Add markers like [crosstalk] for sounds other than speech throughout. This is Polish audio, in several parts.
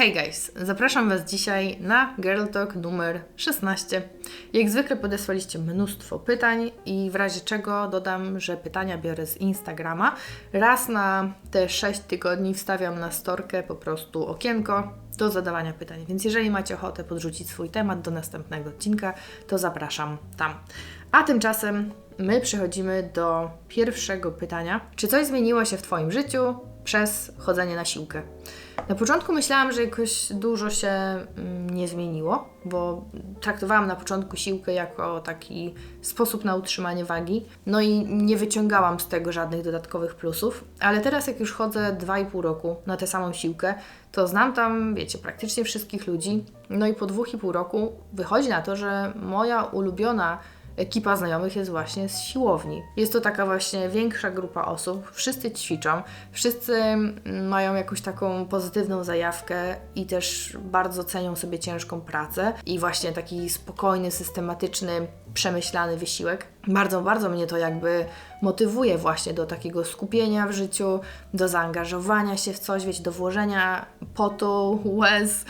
Hej guys, zapraszam Was dzisiaj na Girl Talk numer 16. Jak zwykle podesłaliście mnóstwo pytań i w razie czego dodam, że pytania biorę z Instagrama. Raz na te 6 tygodni wstawiam na storkę po prostu okienko do zadawania pytań. Więc jeżeli macie ochotę podrzucić swój temat do następnego odcinka, to zapraszam tam. A tymczasem my przechodzimy do pierwszego pytania. Czy coś zmieniło się w Twoim życiu przez chodzenie na siłkę? Na początku myślałam, że jakoś dużo się mm, nie zmieniło, bo traktowałam na początku siłkę jako taki sposób na utrzymanie wagi, no i nie wyciągałam z tego żadnych dodatkowych plusów, ale teraz jak już chodzę 2,5 roku na tę samą siłkę, to znam tam, wiecie, praktycznie wszystkich ludzi, no i po 2,5 roku wychodzi na to, że moja ulubiona ekipa znajomych jest właśnie z siłowni. Jest to taka właśnie większa grupa osób, wszyscy ćwiczą, wszyscy mm, mają jakąś taką pozytywną zajawkę i też bardzo cenią sobie ciężką pracę i właśnie taki spokojny, systematyczny, przemyślany wysiłek. Bardzo, bardzo mnie to jakby motywuje właśnie do takiego skupienia w życiu, do zaangażowania się w coś, wiecie, do włożenia potu, łez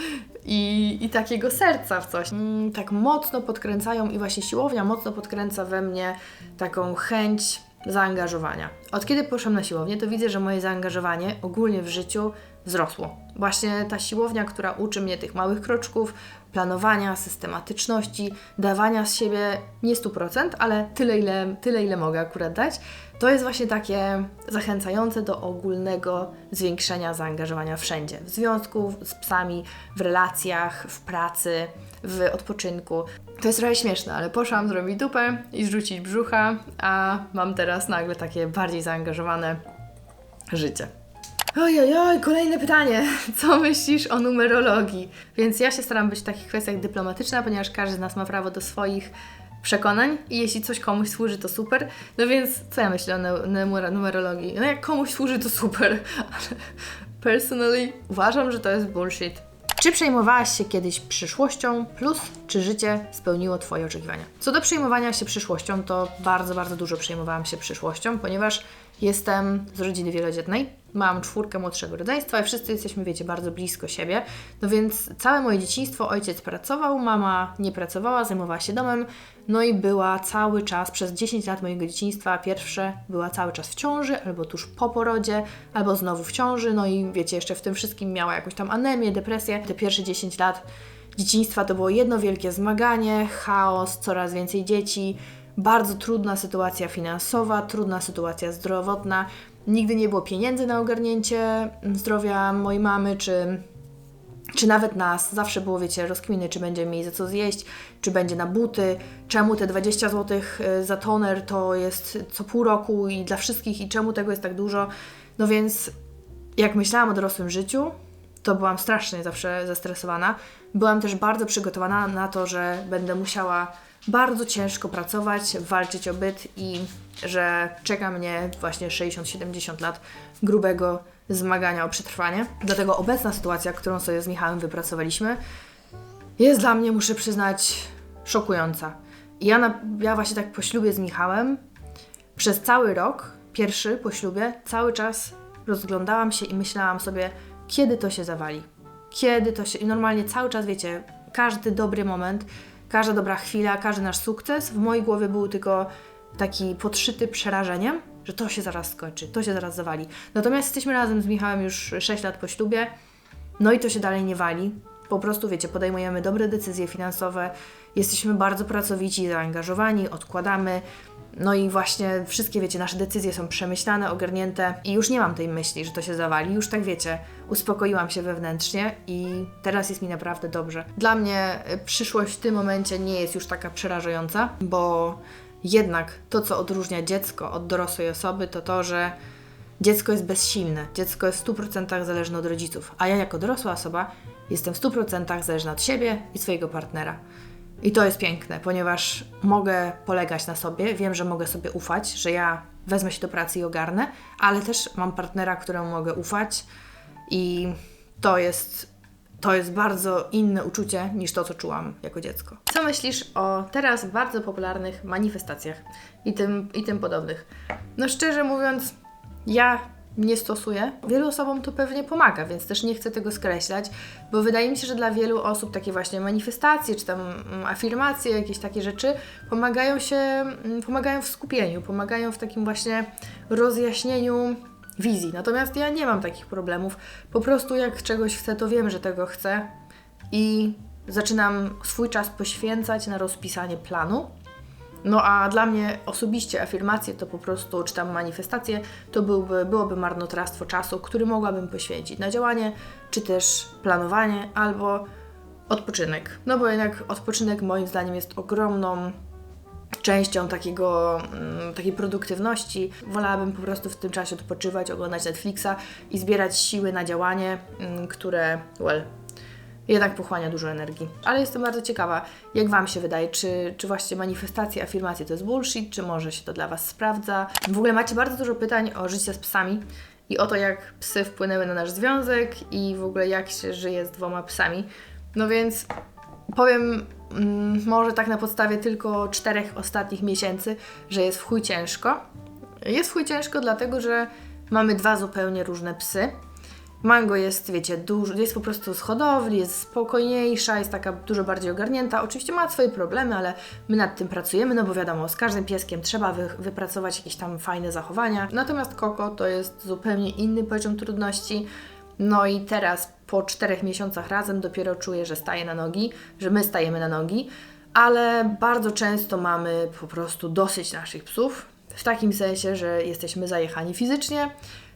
i, i takiego serca w coś. Mm, tak mocno podkręcają i właśnie siłownia mocno podkręca we mnie taką chęć zaangażowania. Od kiedy poszłam na siłownię, to widzę, że moje zaangażowanie ogólnie w życiu wzrosło. Właśnie ta siłownia, która uczy mnie tych małych kroczków, planowania, systematyczności, dawania z siebie nie 100%, ale tyle ile, tyle, ile mogę akurat dać, to jest właśnie takie zachęcające do ogólnego zwiększenia zaangażowania wszędzie. W związku z psami, w relacjach, w pracy, w odpoczynku. To jest trochę śmieszne, ale poszłam zrobić dupę i zrzucić brzucha, a mam teraz nagle takie bardziej zaangażowane życie. Oj, oj, kolejne pytanie. [laughs] Co myślisz o numerologii? Więc ja się staram być w takich kwestiach dyplomatyczna, ponieważ każdy z nas ma prawo do swoich przekonań i jeśli coś komuś służy, to super. No więc co ja myślę o numerologii? No jak komuś służy, to super, [laughs] ale personally uważam, że to jest bullshit. Czy przejmowałaś się kiedyś przyszłością, plus czy życie spełniło Twoje oczekiwania? Co do przejmowania się przyszłością, to bardzo, bardzo dużo przejmowałam się przyszłością, ponieważ jestem z rodziny wielodzietnej, mam czwórkę młodszego rodzeństwa i wszyscy jesteśmy, wiecie, bardzo blisko siebie. No więc całe moje dzieciństwo ojciec pracował, mama nie pracowała, zajmowała się domem, no i była cały czas, przez 10 lat mojego dzieciństwa, pierwsze była cały czas w ciąży, albo tuż po porodzie, albo znowu w ciąży, no i wiecie, jeszcze w tym wszystkim miała jakąś tam anemię, depresję. Te pierwsze 10 lat dzieciństwa to było jedno wielkie zmaganie, chaos, coraz więcej dzieci, bardzo trudna sytuacja finansowa, trudna sytuacja zdrowotna. Nigdy nie było pieniędzy na ogarnięcie zdrowia mojej mamy, czy, czy nawet nas. Zawsze było, wiecie, rozkminy, czy będzie mieli za co zjeść, czy będzie na buty, czemu te 20 zł y, za toner to jest co pół roku i dla wszystkich, i czemu tego jest tak dużo. No więc, jak myślałam o dorosłym życiu, to byłam strasznie zawsze zestresowana. Byłam też bardzo przygotowana na to, że będę musiała bardzo ciężko pracować, walczyć o byt i że czeka mnie właśnie 60-70 lat grubego zmagania o przetrwanie. Dlatego obecna sytuacja, którą sobie z Michałem wypracowaliśmy, jest dla mnie, muszę przyznać, szokująca. Ja, na, ja właśnie tak po ślubie z Michałem przez cały rok, pierwszy po ślubie, cały czas rozglądałam się i myślałam sobie, kiedy to się zawali. Kiedy to się. I normalnie cały czas, wiecie, każdy dobry moment każda dobra chwila, każdy nasz sukces w mojej głowie był tylko taki podszyty przerażeniem, że to się zaraz skończy, to się zaraz zawali. Natomiast jesteśmy razem z Michałem już 6 lat po ślubie, no i to się dalej nie wali. Po prostu, wiecie, podejmujemy dobre decyzje finansowe, jesteśmy bardzo pracowici, zaangażowani, odkładamy, no i właśnie wszystkie, wiecie, nasze decyzje są przemyślane, ogarnięte i już nie mam tej myśli, że to się zawali. Już tak, wiecie, uspokoiłam się wewnętrznie i teraz jest mi naprawdę dobrze. Dla mnie y, przyszłość w tym momencie nie jest już taka przerażająca, bo jednak to, co odróżnia dziecko od dorosłej osoby, to to, że dziecko jest bezsilne, dziecko jest w 100% zależne od rodziców, a ja jako dorosła osoba jestem w 100% zależna od siebie i swojego partnera. I to jest piękne, ponieważ mogę polegać na sobie, wiem, że mogę sobie ufać, że ja wezmę się do pracy i ogarnę, ale też mam partnera, któremu mogę ufać i to jest, to jest bardzo inne uczucie niż to, co czułam jako dziecko. Co myślisz o teraz bardzo popularnych manifestacjach i tym, i tym podobnych? No szczerze mówiąc, ja nie stosuję. Wielu osobom to pewnie pomaga, więc też nie chcę tego skreślać, bo wydaje mi się, że dla wielu osób takie właśnie manifestacje, czy tam mm, afirmacje, jakieś takie rzeczy pomagają się, mm, pomagają w skupieniu, pomagają w takim właśnie rozjaśnieniu wizji. Natomiast ja nie mam takich problemów. Po prostu jak czegoś chcę, to wiem, że tego chcę i zaczynam swój czas poświęcać na rozpisanie planu. No a dla mnie osobiście afirmacje to po prostu, czy tam manifestacje, to byłby, byłoby marnotrawstwo czasu, który mogłabym poświęcić na działanie, czy też planowanie, albo odpoczynek. No bo jednak odpoczynek moim zdaniem jest ogromną częścią takiego, mm, takiej produktywności. Wolałabym po prostu w tym czasie odpoczywać, oglądać Netflixa i zbierać siły na działanie, mm, które, well, jednak pochłania dużo energii. Ale jestem bardzo ciekawa, jak Wam się wydaje, czy, czy właśnie manifestacje, afirmacje to jest bullshit, czy może się to dla Was sprawdza. W ogóle macie bardzo dużo pytań o życie z psami i o to, jak psy wpłynęły na nasz związek i w ogóle jak się żyje z dwoma psami. No więc powiem mm, może tak na podstawie tylko czterech ostatnich miesięcy, że jest w chuj ciężko. Jest w chuj ciężko dlatego, że mamy dwa zupełnie różne psy. Mango jest, wiecie, dużo, jest po prostu z hodowli, jest spokojniejsza, jest taka dużo bardziej ogarnięta. Oczywiście ma swoje problemy, ale my nad tym pracujemy, no bo wiadomo, z każdym pieskiem trzeba wy, wypracować jakieś tam fajne zachowania. Natomiast Koko to jest zupełnie inny poziom trudności. No i teraz po czterech miesiącach razem dopiero czuję, że staję na nogi, że my stajemy na nogi, ale bardzo często mamy po prostu dosyć naszych psów. W takim sensie, że jesteśmy zajechani fizycznie,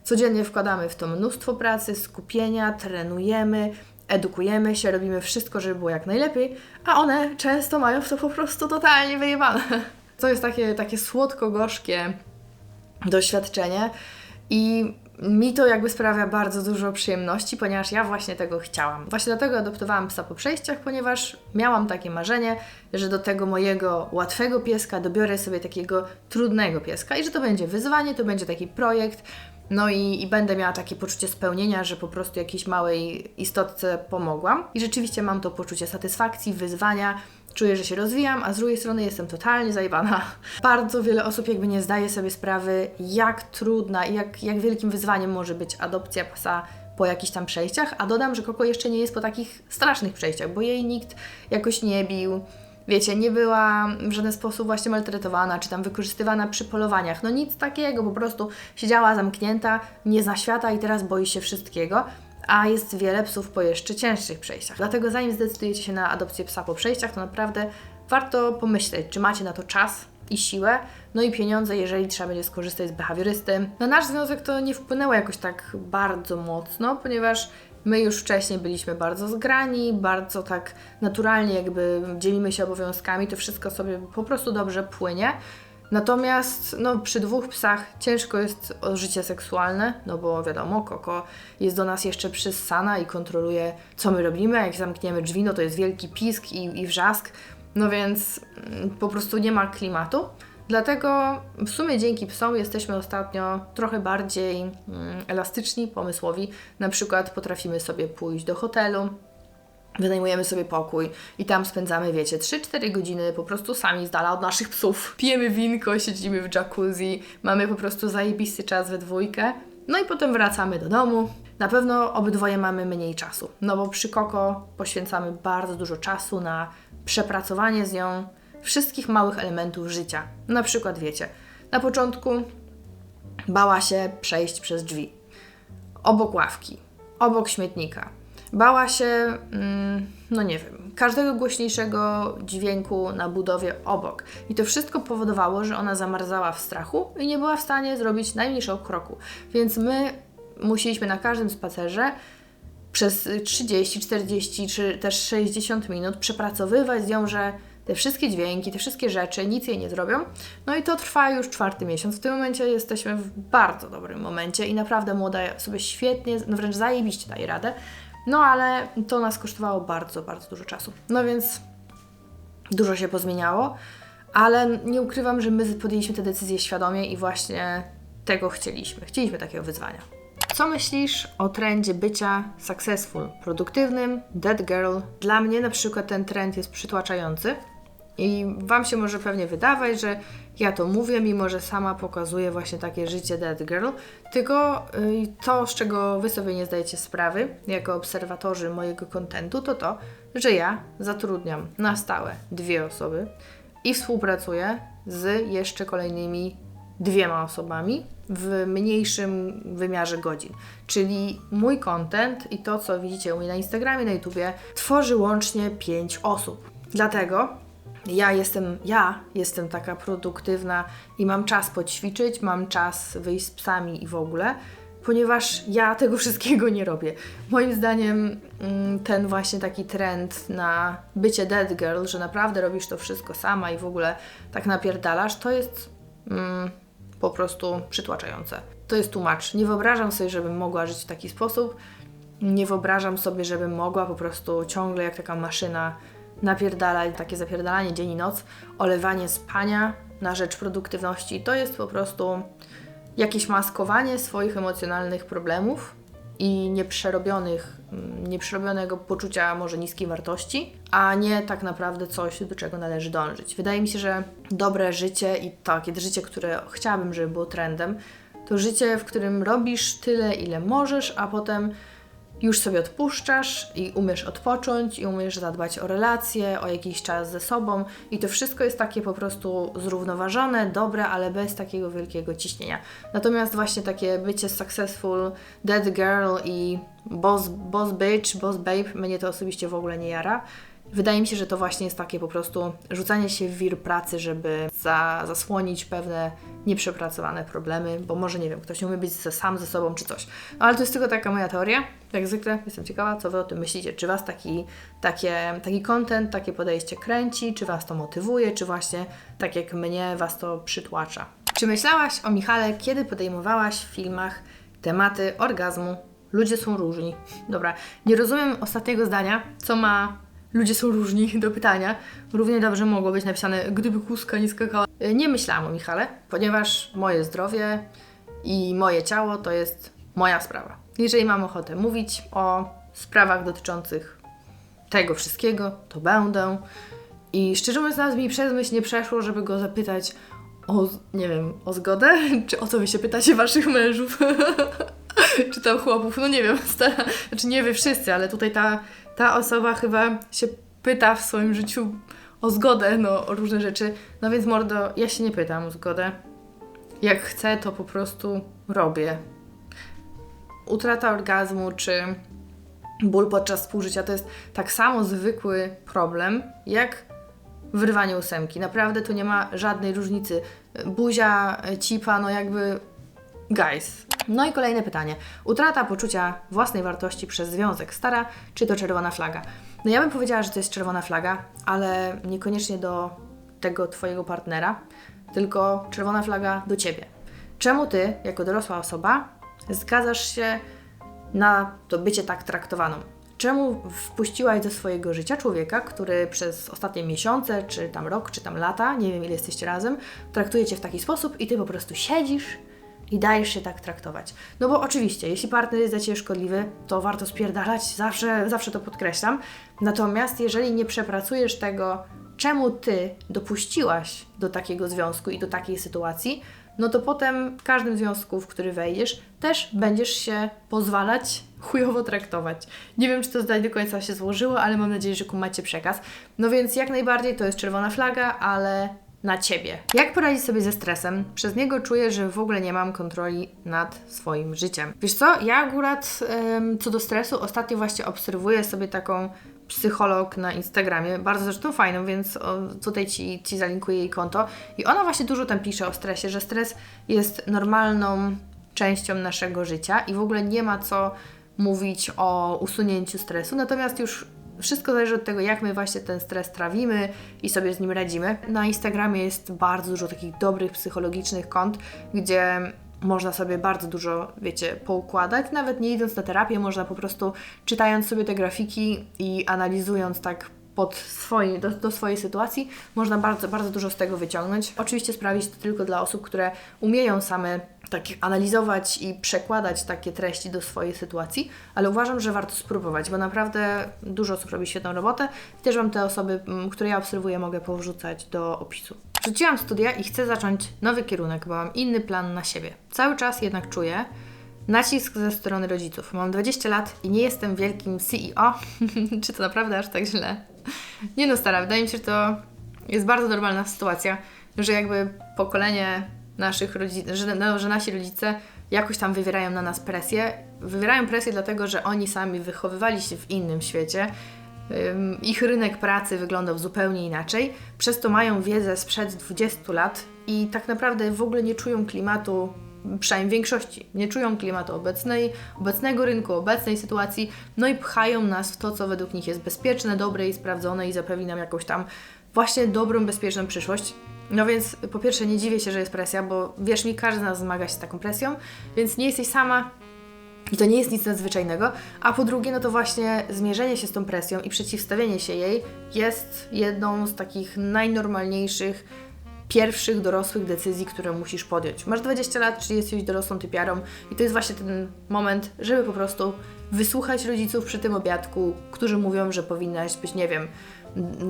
Codziennie wkładamy w to mnóstwo pracy, skupienia, trenujemy, edukujemy się, robimy wszystko, żeby było jak najlepiej, a one często mają w to po prostu totalnie wyjebane. [laughs] To jest takie, takie słodko-gorzkie doświadczenie i mi to jakby sprawia bardzo dużo przyjemności, ponieważ ja właśnie tego chciałam. Właśnie dlatego adoptowałam psa po przejściach, ponieważ miałam takie marzenie, że do tego mojego łatwego pieska dobiorę sobie takiego trudnego pieska i że to będzie wyzwanie, to będzie taki projekt, no i, i, będę miała takie poczucie spełnienia, że po prostu jakiejś małej istotce pomogłam. I rzeczywiście mam to poczucie satysfakcji, wyzwania, czuję, że się rozwijam, a z drugiej strony jestem totalnie zajebana. Bardzo wiele osób jakby nie zdaje sobie sprawy, jak trudna i jak, jak wielkim wyzwaniem może być adopcja psa po jakichś tam przejściach, a dodam, że Koko jeszcze nie jest po takich strasznych przejściach, bo jej nikt jakoś nie bił, wiecie, nie była w żaden sposób właśnie maltretowana, czy tam wykorzystywana przy polowaniach. No nic takiego, po prostu siedziała zamknięta, nie zna świata i teraz boi się wszystkiego. A jest wiele psów po jeszcze cięższych przejściach. Dlatego zanim zdecydujecie się na adopcję psa po przejściach, to naprawdę warto pomyśleć, czy macie na to czas i siłę, no i pieniądze, jeżeli trzeba będzie skorzystać z behawiorysty. Na nasz związek to nie wpłynęło jakoś tak bardzo mocno, ponieważ My już wcześniej byliśmy bardzo zgrani, bardzo tak naturalnie jakby dzielimy się obowiązkami, to wszystko sobie po prostu dobrze płynie. Natomiast no, przy dwóch psach ciężko jest o życie seksualne, no bo wiadomo, Koko jest do nas jeszcze przyssana i kontroluje, co my robimy. Jak zamkniemy drzwi, no to jest wielki pisk i, i wrzask, no więc mm, po prostu nie ma klimatu. Dlatego w sumie dzięki psom jesteśmy ostatnio trochę bardziej mm, elastyczni, pomysłowi. Na przykład potrafimy sobie pójść do hotelu, wynajmujemy sobie pokój i tam spędzamy, wiecie, 3-4 godziny po prostu sami z dala od naszych psów. Pijemy winko, siedzimy w jacuzzi, mamy po prostu zajebisty czas we dwójkę. No i potem wracamy do domu. Na pewno obydwoje mamy mniej czasu, no bo przy Koko poświęcamy bardzo dużo czasu na przepracowanie z nią, wszystkich małych elementów życia. Na przykład, wiecie, na początku bała się przejść przez drzwi, obok ławki, obok śmietnika. Bała się, mm, no nie wiem, każdego głośniejszego dźwięku na budowie obok. I to wszystko powodowało, że ona zamarzała w strachu i nie była w stanie zrobić najmniejszego kroku. Więc my musieliśmy na każdym spacerze przez 30, 40 czy też 60 minut przepracowywać z nią, że te wszystkie dźwięki, te wszystkie rzeczy, nic jej nie zrobią. No i to trwa już czwarty miesiąc. W tym momencie jesteśmy w bardzo dobrym momencie i naprawdę młoda sobie świetnie, no wręcz zajebiście daje radę. No ale to nas kosztowało bardzo, bardzo dużo czasu. No więc dużo się pozmieniało, ale nie ukrywam, że my podjęliśmy te decyzje świadomie i właśnie tego chcieliśmy. Chcieliśmy takiego wyzwania. Co myślisz o trendzie bycia successful, produktywnym, dead girl? Dla mnie na przykład ten trend jest przytłaczający I Wam się może pewnie wydawać, że ja to mówię, mimo że sama pokazuję właśnie takie życie Dead Girl, tylko y, to, z czego Wy sobie nie zdajecie sprawy, jako obserwatorzy mojego kontentu, to to, że ja zatrudniam na stałe dwie osoby i współpracuję z jeszcze kolejnymi dwiema osobami w mniejszym wymiarze godzin. Czyli mój content i to, co widzicie u mnie na Instagramie, na YouTubie, tworzy łącznie pięć osób. Dlatego ja jestem, ja jestem taka produktywna i mam czas poćwiczyć, mam czas wyjść z psami i w ogóle, ponieważ ja tego [laughs] wszystkiego nie robię. Moim zdaniem mm, ten właśnie taki trend na bycie dead girl, że naprawdę robisz to wszystko sama i w ogóle tak napierdalasz, to jest mm, po prostu przytłaczające. To jest tłumacz. Nie wyobrażam sobie, żebym mogła żyć w taki sposób. Nie wyobrażam sobie, żebym mogła po prostu ciągle jak taka maszyna napierdalać, takie zapierdalanie dzień i noc, olewanie spania na rzecz produktywności. To jest po prostu jakieś maskowanie swoich emocjonalnych problemów i nieprzerobionych, mm, nieprzerobionego poczucia może niskiej wartości, a nie tak naprawdę coś, do czego należy dążyć. Wydaje mi się, że dobre życie i takie życie, które chciałabym, żeby było trendem, to życie, w którym robisz tyle, ile możesz, a potem już sobie odpuszczasz i umiesz odpocząć, i umiesz zadbać o relacje, o jakiś czas ze sobą, i to wszystko jest takie po prostu zrównoważone, dobre, ale bez takiego wielkiego ciśnienia. Natomiast właśnie takie bycie successful, dead girl i boss, boss bitch, boss babe, mnie to osobiście w ogóle nie jara. Wydaje mi się, że to właśnie jest takie po prostu rzucanie się w wir pracy, żeby za, zasłonić pewne nieprzepracowane problemy, bo może nie wiem, ktoś nie umie być ze, sam ze sobą czy coś. No, ale to jest tylko taka moja teoria. Jak zwykle jestem ciekawa, co Wy o tym myślicie. Czy Was taki, takie, taki content, takie podejście kręci, czy Was to motywuje, czy właśnie tak jak mnie Was to przytłacza. Czy myślałaś o Michale, kiedy podejmowałaś w filmach tematy orgazmu? Ludzie są różni. Dobra, nie rozumiem ostatniego zdania, co ma ludzie są różni [laughs] do pytania. Równie dobrze mogło być napisane, gdyby kuska nie skakała. E, nie myślałam o Michale, ponieważ moje zdrowie i moje ciało to jest moja sprawa. Jeżeli mam ochotę mówić o sprawach dotyczących tego wszystkiego, to będę. I szczerze mówiąc, nawet mi przez myśl nie przeszło, żeby go zapytać o, nie wiem, o zgodę? [laughs] Czy o co wy się pytacie waszych mężów? [laughs] [laughs] Czy tam chłopów? No nie wiem, [laughs] stara, znaczy nie wy wszyscy, ale tutaj ta ta osoba chyba się pyta w swoim życiu o zgodę, no, o różne rzeczy. No więc mordo, ja się nie pytam o zgodę. Jak chcę, to po prostu robię. Utrata orgazmu czy ból podczas współżycia to jest tak samo zwykły problem, jak wyrwanie ósemki. Naprawdę tu nie ma żadnej różnicy. Buzia, cipa, no jakby guys, no i kolejne pytanie. Utrata poczucia własnej wartości przez związek stara, czy to czerwona flaga? No ja bym powiedziała, że to jest czerwona flaga, ale niekoniecznie do tego Twojego partnera, tylko czerwona flaga do Ciebie. Czemu Ty, jako dorosła osoba, zgadzasz się na to bycie tak traktowaną? Czemu wpuściłaś do swojego życia człowieka, który przez ostatnie miesiące, czy tam rok, czy tam lata, nie wiem ile jesteście razem, traktuje Cię w taki sposób i Ty po prostu siedzisz i dajesz się tak traktować. No bo oczywiście, jeśli partner jest dla Ciebie szkodliwy, to warto spierdalać, zawsze, zawsze to podkreślam. Natomiast jeżeli nie przepracujesz tego, czemu Ty dopuściłaś do takiego związku i do takiej sytuacji, no to potem w każdym związku, w który wejdziesz, też będziesz się pozwalać [laughs] chujowo traktować. Nie wiem, czy to zdanie do końca się złożyło, ale mam nadzieję, że kumacie przekaz. No więc jak najbardziej to jest czerwona flaga, ale na ciebie. Jak poradzić sobie ze stresem? Przez niego czuję, że w ogóle nie mam kontroli nad swoim życiem. Wiesz co, ja akurat ym, co do stresu ostatnio właśnie obserwuję sobie taką psycholog na Instagramie, bardzo zresztą fajną, więc tutaj ci, ci zalinkuję jej konto. I ona właśnie dużo tam pisze o stresie, że stres jest normalną częścią naszego życia i w ogóle nie ma co mówić o usunięciu stresu. Natomiast już wszystko zależy od tego, jak my właśnie ten stres trawimy i sobie z nim radzimy. Na Instagramie jest bardzo dużo takich dobrych psychologicznych kont, gdzie można sobie bardzo dużo, wiecie, poukładać. Nawet nie idąc na terapię, można po prostu czytając sobie te grafiki i analizując tak pod swoi, do, do, swojej sytuacji, można bardzo, bardzo dużo z tego wyciągnąć. Oczywiście sprawić to tylko dla osób, które umieją same tak analizować i przekładać takie treści do swojej sytuacji, ale uważam, że warto spróbować, bo naprawdę dużo osób robi świetną robotę. Też Wam te osoby, które ja obserwuję, mogę powrzucać do opisu. Rzuciłam studia i chcę zacząć nowy kierunek, bo mam inny plan na siebie. Cały czas jednak czuję nacisk ze strony rodziców. Mam 20 lat i nie jestem wielkim CEO. [laughs] Czy to naprawdę aż tak źle? Nie no, stara, wydaje mi się, że to jest bardzo normalna sytuacja, że jakby pokolenie naszych rodziców, że, no, że nasi rodzice jakoś tam wywierają na nas presję. Wywierają presję dlatego, że oni sami wychowywali się w innym świecie. Ich rynek pracy wyglądał zupełnie inaczej, przez to mają wiedzę sprzed 20 lat i tak naprawdę w ogóle nie czują klimatu, przynajmniej większości, nie czują klimatu obecnej, obecnego rynku, obecnej sytuacji, no i pchają nas w to, co według nich jest bezpieczne, dobre i sprawdzone i zapewni nam jakąś tam właśnie dobrą, bezpieczną przyszłość. No więc po pierwsze nie dziwię się, że jest presja, bo wierz mi, każdy z nas zmaga się z taką presją, więc nie jesteś sama i to nie jest nic nadzwyczajnego. A po drugie, no to właśnie zmierzenie się z tą presją i przeciwstawienie się jej jest jedną z takich najnormalniejszych, pierwszych dorosłych decyzji, które musisz podjąć. Masz 20 lat, czy jesteś dorosłą typiarą i to jest właśnie ten moment, żeby po prostu wysłuchać rodziców przy tym obiadku, którzy mówią, że powinnaś być, nie wiem,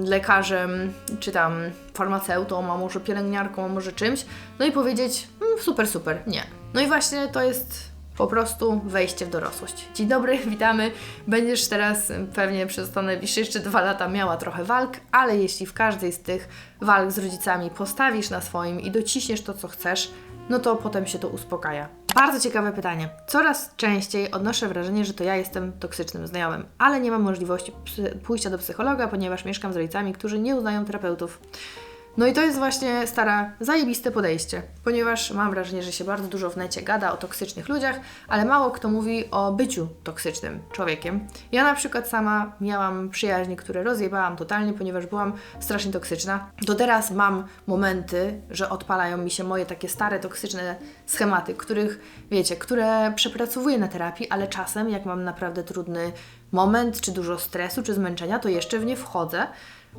lekarzem, czy tam farmaceutą, a może pielęgniarką, a może czymś, no i powiedzieć mm, super, super, nie. No i właśnie to jest po prostu wejście w dorosłość. Dzień dobry, [laughs] witamy. Będziesz teraz pewnie przez najbliższe jeszcze dwa lata miała trochę walk, ale jeśli w każdej z tych walk z rodzicami postawisz na swoim i dociśniesz to, co chcesz, no to potem się to uspokaja. Bardzo ciekawe pytanie. Coraz częściej odnoszę wrażenie, że to ja jestem toksycznym znajomym, ale nie mam możliwości pójścia do psychologa, ponieważ mieszkam z rodzicami, którzy nie uznają terapeutów. No i to jest właśnie stara, zajebiste podejście, ponieważ mam wrażenie, że się bardzo dużo w necie gada o toksycznych ludziach, ale mało kto mówi o byciu toksycznym człowiekiem. Ja na przykład sama miałam przyjaźnie, które rozjebałam totalnie, ponieważ byłam strasznie toksyczna. Do teraz mam momenty, że odpalają mi się moje takie stare, toksyczne schematy, których, wiecie, które przepracowuję na terapii, ale czasem, jak mam naprawdę trudny moment, czy dużo stresu, czy zmęczenia, to jeszcze w nie wchodzę.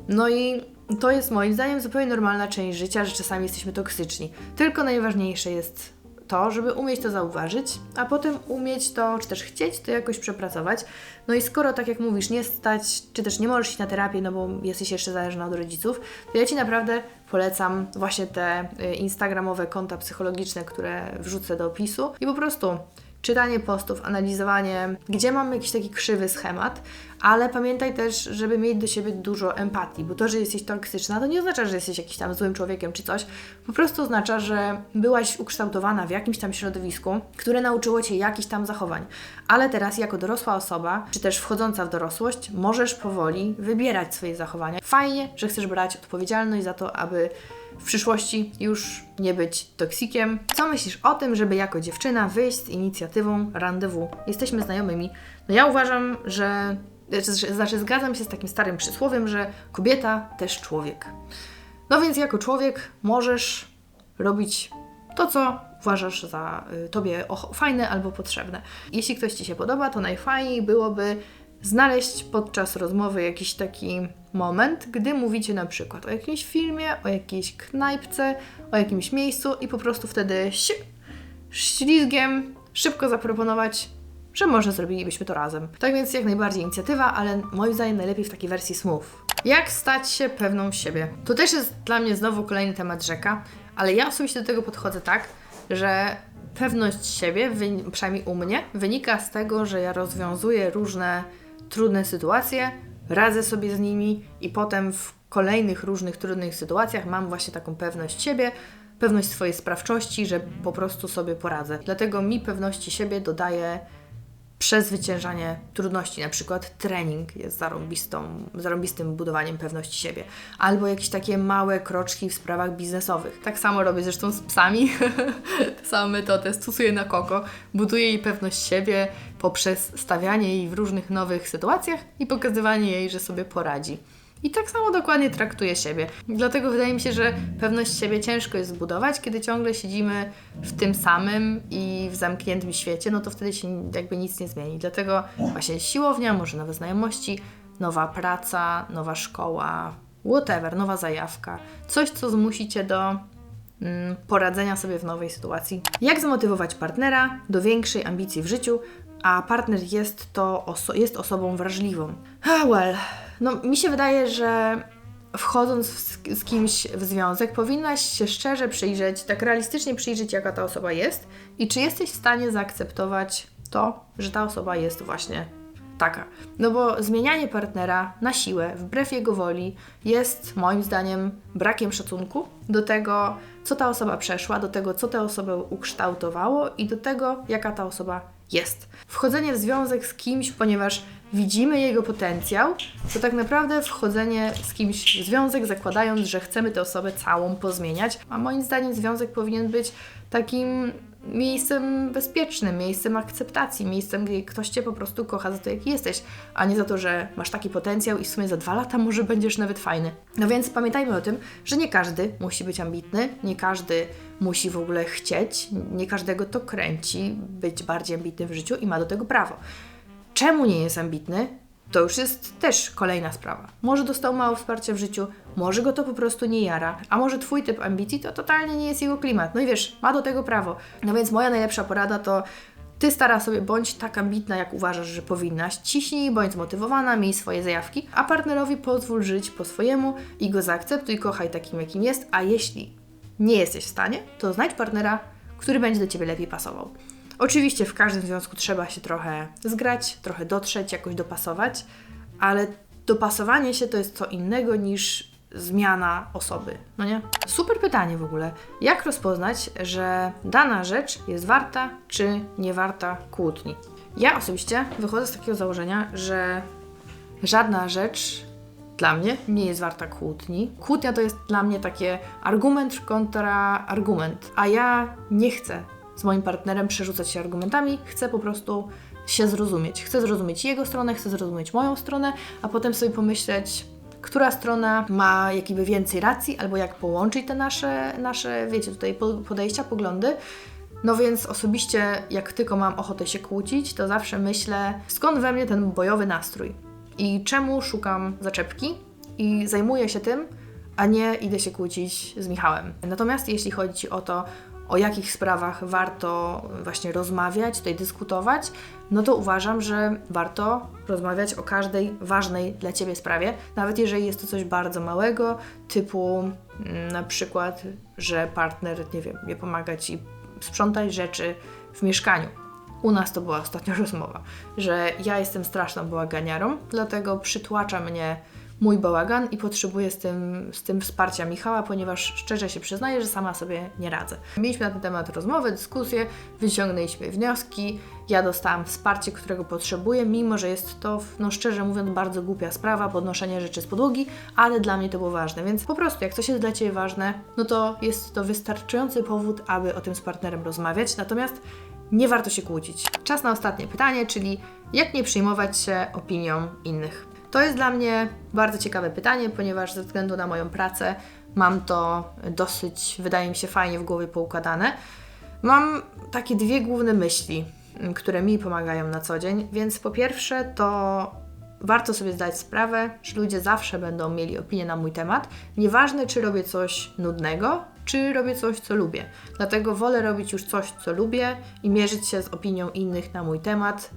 No i to jest moim zdaniem zupełnie normalna część życia, że czasami jesteśmy toksyczni. Tylko najważniejsze jest to, żeby umieć to zauważyć, a potem umieć to, czy też chcieć to jakoś przepracować. No i skoro, tak jak mówisz, nie stać, czy też nie możesz iść na terapię, no bo jesteś jeszcze zależna od rodziców, to ja Ci naprawdę polecam właśnie te y, instagramowe konta psychologiczne, które wrzucę do opisu i po prostu czytanie postów, analizowanie, gdzie mamy jakiś taki krzywy schemat, ale pamiętaj też, żeby mieć do siebie dużo empatii, bo to, że jesteś toksyczna, to nie oznacza, że jesteś jakimś tam złym człowiekiem czy coś, po prostu oznacza, że byłaś ukształtowana w jakimś tam środowisku, które nauczyło Cię jakichś tam zachowań, ale teraz jako dorosła osoba, czy też wchodząca w dorosłość, możesz powoli wybierać swoje zachowania. Fajnie, że chcesz brać odpowiedzialność za to, aby w przyszłości już nie być toksikiem. Co myślisz o tym, żeby jako dziewczyna wyjść z inicjatywą randewu? Jesteśmy znajomymi. No ja uważam, że znaczy, zgadzam się z takim starym przysłowiem, że kobieta też człowiek. No więc jako człowiek możesz robić to, co uważasz za y, tobie fajne albo potrzebne. Jeśli ktoś ci się podoba, to najfajniej byłoby znaleźć podczas rozmowy jakiś taki moment, gdy mówicie na przykład o jakimś filmie, o jakiejś knajpce, o jakimś miejscu i po prostu wtedy si- ślizgiem szybko zaproponować, że może zrobilibyśmy to razem. Tak więc jak najbardziej inicjatywa, ale moim zdaniem najlepiej w takiej wersji smooth. Jak stać się pewną siebie? To też jest dla mnie znowu kolejny temat rzeka, ale ja osobiście do tego podchodzę tak, że pewność siebie, przynajmniej u mnie, wynika z tego, że ja rozwiązuję różne trudne sytuacje, radzę sobie z nimi i potem w kolejnych różnych trudnych sytuacjach mam właśnie taką pewność siebie, pewność swojej sprawczości, że po prostu sobie poradzę. Dlatego mi pewności siebie dodaje przezwyciężanie trudności, na przykład trening jest zarąbistą, zarąbistym budowaniem pewności siebie, albo jakieś takie małe kroczki w sprawach biznesowych. Tak samo robię zresztą z psami, [laughs] tę samą metodę stosuję na Koko, buduję jej pewność siebie poprzez stawianie jej w różnych nowych sytuacjach i pokazywanie jej, że sobie poradzi. I tak samo dokładnie traktuję siebie. Dlatego wydaje mi się, że pewność siebie ciężko jest zbudować, kiedy ciągle siedzimy w tym samym i w zamkniętym świecie, no to wtedy się jakby nic nie zmieni. Dlatego właśnie siłownia, może nowe znajomości, nowa praca, nowa szkoła, whatever, nowa zajawka. Coś, co zmusi Cię do mm, poradzenia sobie w nowej sytuacji. Jak zmotywować partnera do większej ambicji w życiu, a partner jest to oso- jest osobą wrażliwą? Ah, well, no mi się wydaje, że wchodząc z, z kimś w związek, powinnaś się szczerze przyjrzeć, tak realistycznie przyjrzeć, jaka ta osoba jest i czy jesteś w stanie zaakceptować to, że ta osoba jest właśnie taka. No bo zmienianie partnera na siłę, wbrew jego woli, jest moim zdaniem brakiem szacunku do tego, co ta osoba przeszła, do tego, co tę osobę ukształtowało i do tego, jaka ta osoba jest. Wchodzenie w związek z kimś, ponieważ widzimy jego potencjał, to tak naprawdę wchodzenie z kimś w związek, zakładając, że chcemy tę osobę całą pozmieniać, a moim zdaniem związek powinien być takim miejscem bezpiecznym, miejscem akceptacji, miejscem, gdzie ktoś Cię po prostu kocha za to, jaki jesteś, a nie za to, że masz taki potencjał i w sumie za dwa lata może będziesz nawet fajny. No więc pamiętajmy o tym, że nie każdy musi być ambitny, nie każdy musi w ogóle chcieć, nie każdego to kręci być bardziej ambitny w życiu i ma do tego prawo. Czemu nie jest ambitny? To już jest też kolejna sprawa. Może dostał mało wsparcia w życiu, może go to po prostu nie jara, a może Twój typ ambicji to totalnie nie jest jego klimat. No i wiesz, ma do tego prawo. No więc moja najlepsza porada to ty stara sobie bądź tak ambitna, jak uważasz, że powinnaś. Ciśnij, bądź zmotywowana, miej swoje zajawki, a partnerowi pozwól żyć po swojemu i go zaakceptuj, kochaj takim, jakim jest, a jeśli nie jesteś w stanie, to znajdź partnera, który będzie do Ciebie lepiej pasował. Oczywiście w każdym związku trzeba się trochę zgrać, trochę dotrzeć, jakoś dopasować, ale dopasowanie się to jest co innego niż zmiana osoby, no nie? Super pytanie w ogóle. Jak rozpoznać, że dana rzecz jest warta czy nie warta kłótni? Ja osobiście wychodzę z takiego założenia, że żadna rzecz dla mnie nie jest warta kłótni. Kłótnia to jest dla mnie takie argument kontra argument, a ja nie chcę z moim partnerem przerzucać się argumentami, chcę po prostu się zrozumieć. Chcę zrozumieć jego stronę, chcę zrozumieć moją stronę, a potem sobie pomyśleć, która strona ma jakby więcej racji, albo jak połączyć te nasze, nasze wiecie, tutaj podejścia, poglądy. No więc osobiście, jak tylko mam ochotę się kłócić, to zawsze myślę, skąd we mnie ten bojowy nastrój i czemu szukam zaczepki i zajmuję się tym, a nie idę się kłócić z Michałem. Natomiast jeśli chodzi o to, o jakich sprawach warto właśnie rozmawiać, tutaj dyskutować, no to uważam, że warto rozmawiać o każdej ważnej dla Ciebie sprawie, nawet jeżeli jest to coś bardzo małego, typu mm, na przykład, że partner, nie wiem, nie pomaga Ci sprzątać rzeczy w mieszkaniu. U nas to była ostatnia [laughs] rozmowa, że ja jestem straszną bałaganiarą, dlatego przytłacza mnie mój bałagan i potrzebuję z tym, z tym wsparcia Michała, ponieważ szczerze się przyznaję, że sama sobie nie radzę. Mieliśmy na ten temat rozmowę, dyskusję, wyciągnęliśmy wnioski. Ja dostałam wsparcie, którego potrzebuję, mimo że jest to, no szczerze mówiąc, bardzo głupia sprawa, podnoszenie rzeczy z podłogi, ale dla mnie to było ważne. Więc po prostu, jak coś jest dla Ciebie ważne, no to jest to wystarczający powód, aby o tym z partnerem rozmawiać. Natomiast nie warto się kłócić. Czas na ostatnie pytanie, czyli jak nie przyjmować się opinią innych. To jest dla mnie bardzo ciekawe pytanie, ponieważ ze względu na moją pracę mam to dosyć, wydaje mi się, fajnie w głowie poukładane. Mam takie dwie główne myśli, które mi pomagają na co dzień, więc po pierwsze to warto sobie zdać sprawę, że ludzie zawsze będą mieli opinię na mój temat. Nieważne, czy robię coś nudnego, czy robię coś, co lubię. Dlatego wolę robić już coś, co lubię i mierzyć się z opinią innych na mój temat,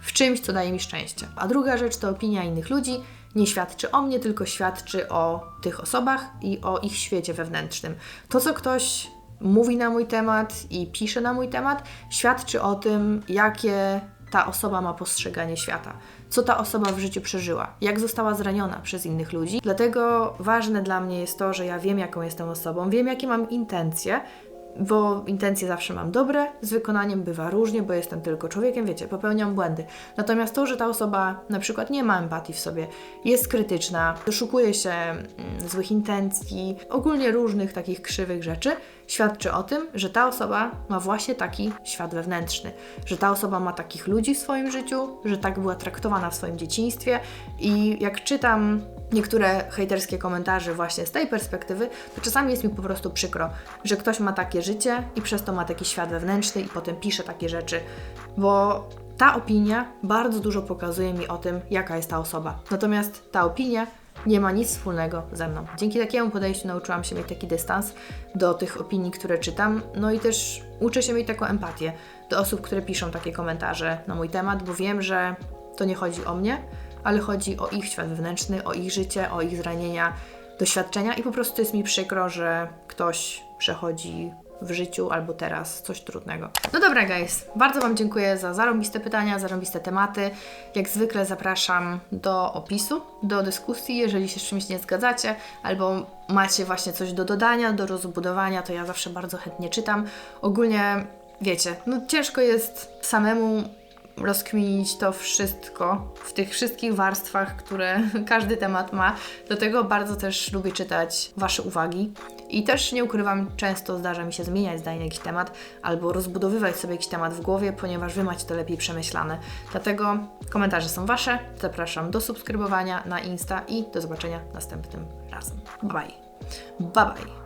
w czymś, co daje mi szczęście. A druga rzecz to opinia innych ludzi. Nie świadczy o mnie, tylko świadczy o tych osobach i o ich świecie wewnętrznym. To, co ktoś mówi na mój temat i pisze na mój temat, świadczy o tym, jakie ta osoba ma postrzeganie świata, co ta osoba w życiu przeżyła, jak została zraniona przez innych ludzi. Dlatego ważne dla mnie jest to, że ja wiem, jaką jestem osobą, wiem, jakie mam intencje, bo intencje zawsze mam dobre, z wykonaniem bywa różnie, bo jestem tylko człowiekiem, wiecie, popełniam błędy. Natomiast to, że ta osoba na przykład nie ma empatii w sobie, jest krytyczna, doszukuje się mm, złych intencji, ogólnie różnych takich krzywych rzeczy, świadczy o tym, że ta osoba ma właśnie taki świat wewnętrzny, że ta osoba ma takich ludzi w swoim życiu, że tak była traktowana w swoim dzieciństwie i jak czytam niektóre hejterskie komentarze właśnie z tej perspektywy, to czasami jest mi po prostu przykro, że ktoś ma takie życie i przez to ma taki świat wewnętrzny i potem pisze takie rzeczy, bo ta opinia bardzo dużo pokazuje mi o tym, jaka jest ta osoba. Natomiast ta opinia nie ma nic wspólnego ze mną. Dzięki takiemu podejściu nauczyłam się mieć taki dystans do tych opinii, które czytam, no i też uczę się mieć taką empatię do osób, które piszą takie komentarze na mój temat, bo wiem, że to nie chodzi o mnie, ale chodzi o ich świat wewnętrzny, o ich życie, o ich zranienia, doświadczenia i po prostu jest mi przykro, że ktoś przechodzi w życiu albo teraz coś trudnego. No dobra, guys, bardzo Wam dziękuję za zarąbiste pytania, zarąbiste tematy. Jak zwykle zapraszam do opisu, do dyskusji, jeżeli się z czymś nie zgadzacie, albo macie właśnie coś do dodania, do rozbudowania, to ja zawsze bardzo chętnie czytam. Ogólnie, wiecie, no ciężko jest samemu rozkminić to wszystko w tych wszystkich warstwach, które [laughs] każdy temat ma. Dlatego bardzo też lubię czytać Wasze uwagi. I też nie ukrywam, często zdarza mi się zmieniać zdanie na jakiś temat albo rozbudowywać sobie jakiś temat w głowie, ponieważ Wy macie to lepiej przemyślane. Dlatego komentarze są Wasze. Zapraszam do subskrybowania na Insta i do zobaczenia następnym razem. Bye bye. Bye bye.